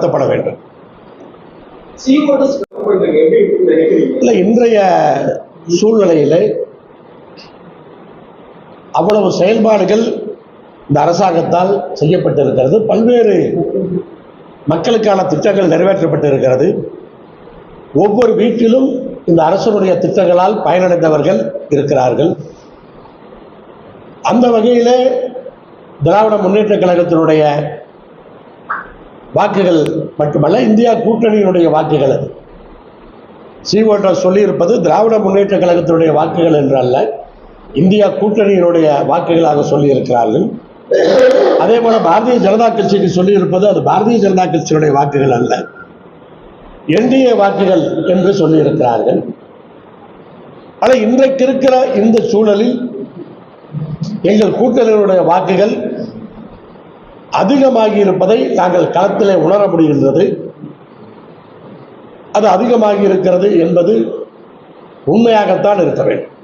நடத்தப்பட வேண்டும். இல்லை இன்றைய சூழ்நிலையில் அவ்வளவு செயல்பாடுகள் இந்த அரசாங்கத்தால் செய்யப்பட்டிருக்கிறது. பல்வேறு மக்களுக்கான திட்டங்கள் நிறைவேற்றப்பட்டிருக்கிறது. ஒவ்வொரு வீட்டிலும் இந்த அரசனுடைய திட்டங்களால் பயனடைந்தவர்கள் இருக்கிறார்கள். அந்த வகையிலே திராவிட முன்னேற்ற கழகத்தினுடைய வாக்குகள் மட்டுமல்ல இந்தியா கூட்டணியினுடைய வாக்குகள் அது. சீவோட்டா சொல்லியிருப்பது திராவிட முன்னேற்ற கழகத்தினுடைய வாக்குகள் என்று அல்ல இந்தியா கூட்டணியினுடைய வாக்குகளாக சொல்லியிருக்கிறார்கள். அதே போல பாரதிய ஜனதா கட்சிக்கு சொல்லியிருப்பது அது பாரதிய ஜனதா கட்சியினுடைய வாக்குகள் அல்ல. என்டிஏ வாக்குகள் என்று சொல்லியிருக்கிறார்கள். ஆனால் இன்றைக்கு இருக்கிற இந்த சூழலில் எங்கள் கூட்டணியினுடைய வாக்குகள் அதிகமாகி இருப்பதை நாங்கள் களத்திலே உணர முடிகின்றது. அது அதிகமாகி இருக்கிறது என்பது உண்மையாகத்தான் இருக்க வேண்டும்.